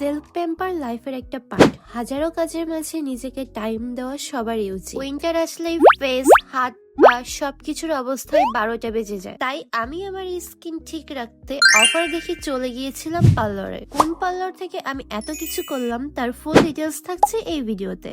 Self pamper লাইফের একটা part. হাজারো কাজের মাঝে নিজেকে টাইম দেওয়া সবারই উচিত। উইন্টার আসলেই ফেস হাত, পা সবকিছুর অবস্থায় বারোটা বেজে যায়। তাই আমি আমার স্কিন ঠিক রাখতে অফার দেখে চলে গিয়েছিলাম পার্লারে। কোন পার্লার থেকে আমি এত কিছু করলাম, তার ফুল ডিটেলস থাকছে এই ভিডিওতে।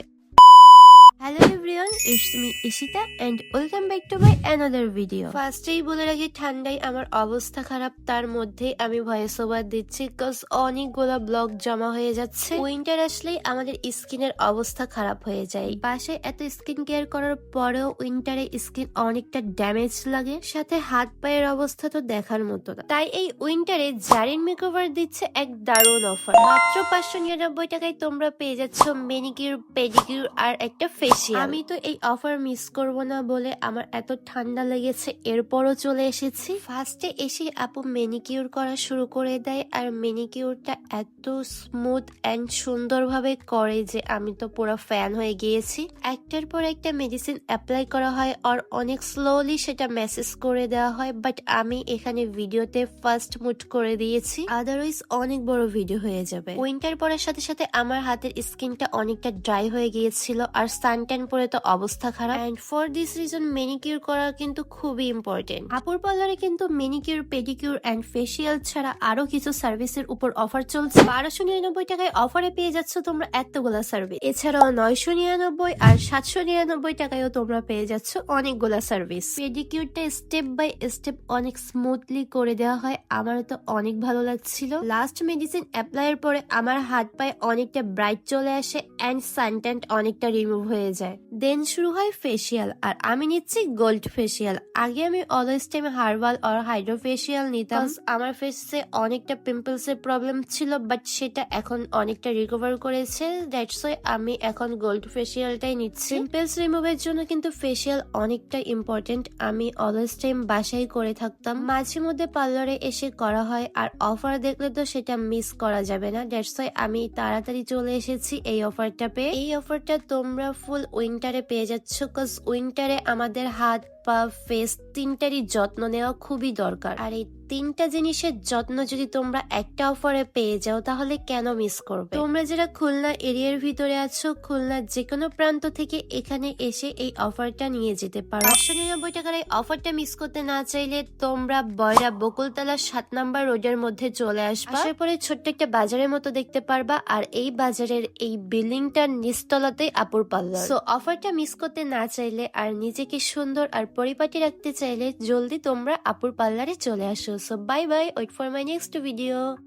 Hello everyone it's me Ishita and welcome back to my another video ফার্স্টেই বলে রাখি, ঠান্ডায় আমার অবস্থা খারাপ, তার মধ্যে আমি ভয়েস ওভার দিচ্ছি বিকজ অনেকগুলো ব্লগ জমা হয়ে যাচ্ছে। উইন্টার আসলেই আমাদের স্কিনের অবস্থা খারাপ হয়ে যায়। বাসায় এত স্কিন কেয়ার করার পরেও উইন্টারে স্কিন অনেকটা ড্যামেজ লাগে। সাথে হাত পায়ের অবস্থা তো দেখার মতো না। তাই এই উইন্টারে জারিন মেকওভার দিচ্ছে এক দারুণ অফার মাত্র পাঁচশো নিরানব্বই টাকায় তোমরা পেয়ে যাচ্ছ মেনিকিউর পেডিকিউর আর একটা ফেসিয়াল আমি তো এই অফার মিস করব না বলে আমার এত ঠান্ডা লেগেছে এরপরও চলে এসেছি। ফার্স্টে এসে আপু মেনিকিউর করা শুরু করে দেয় আর মেনিকিউরটা এত স্মুথ অ্যান্ড সুন্দরভাবে করে যে আমি তো পুরো ফ্যান হয়ে গিয়েছি। একটার পর একটা মেডিসিন অ্যাপ্লাই করা হয় আর অনেক স্লোলি সেটা মেসেজ করে দেওয়া হয় বাট আমি এখানে ভিডিওতে ফার্স্ট মুড করে দিয়েছি। আদারওয়াইজ অনেক বড় ভিডিও হয়ে যাবে। উইন্টার পরার সাথে সাথে আমার হাতের স্কিনটা অনেকটা ড্রাই হয়ে গিয়েছিল আর সানট্যান পরে তো অবস্থা খারাপ। And for this reason manicure করা কিন্তু খুবই ইম্পর্টেন্ট আপুর পার্লারে কিন্তু মেনিকিউর পেডিকিউর এন্ড ফেসিয়াল ছাড়া আরও কিছু সার্ভিসের উপর অফার চলছে। বারোশো নিরানব্বই টাকায় অফারে পেয়ে যাচ্ছ তোমরা এতগুলা সার্ভিস এছাড়াও নয়শো নিরানব্বই আর সাতশো নিরানব্বই টাকায়ও তোমরা পেয়ে যাচ্ছ অনেকগুলা সার্ভিস পেডিকিউরটা স্টেপ বাই স্টেপ অনেক স্মুথলি করে দেওয়া হয়। আমার তো অনেক ভালো লাগছিল। লাস্ট মেডিসিন অ্যাপ্লাইয়ের পরে আমার হাত পায়ে অনেকটা ব্রাইট চলে আসে অ্যান্ড সানট্যান্ট অনেকটা রিমুভ হয়ে যায়। দেন শুরু হয় ফেসিয়াল আর আমি নিচ্ছি গোল্ড ফেসিয়াল আগে আমি অলওয়েজ টাইম হার্বাল আর হাইড্রো ফেসিয়াল নিতাম আমার ফেসে অনেকটা পিম্পলস এর প্রবলেম ছিল বাট সেটা এখন অনেকটা রিকভার করেছে। দ্যাটস ওয়াই আমি এখন গোল্ড ফেসিয়ালটাই নিচ্ছি। পিম্পলস রিমুভের জন্য কিন্তু ফেসিয়াল অনেকটা ইম্পর্টেন্ট আমি অলওয়েজ টাইম বাসায় করে থাকতাম। মাঝে মধ্যে পার্লারে এসে করা হয় আর অফার দেখলে তো সেটা মিস করা যাবে না। দ্যাটস ওয়াই আমি তাড়াতাড়ি চলে এসেছি এই অফারটা পেয়ে। এই অফারটা তোমরা ফুল উইন্টারে পেয়ে যাচ্ছ কজ উইন্টারে আমাদের হাত, পা ফেস তিনটারই যত্ন নেওয়া খুবই দরকার। আর এই তিনটা জিনিসের যত্ন যদি তোমরা একটা অফারে পেয়ে যাও তাহলে কেন মিস করবে? তোমরা যারা খুলনা এরিয়ার ভিতরে আছো খুলনার যে কোনো প্রান্ত থেকে এখানে এসে এই অফারটা নিয়ে যেতে পারো। পাঁচশো নিরানব্বই টাকার এই অফারটা মিস করতে না চাইলে তোমরা বয়রা বকুলতলা সাত নাম্বার রোডের মধ্যে চলে আসবে। আসার পরে ছোট্ট একটা বাজারের মতো দেখতে পারবা আর এই বাজারের এই বিল্ডিংটার নিচতলাতেই আপুর পার্লার। সো অফারটা মিস করতে না চাইলে আর নিজেকে সুন্দর আর পরিপাটি রাখতে চাইলে জলদি তোমরা আপুর পার্লারে চলে আসো। So bye bye, wait for my next video.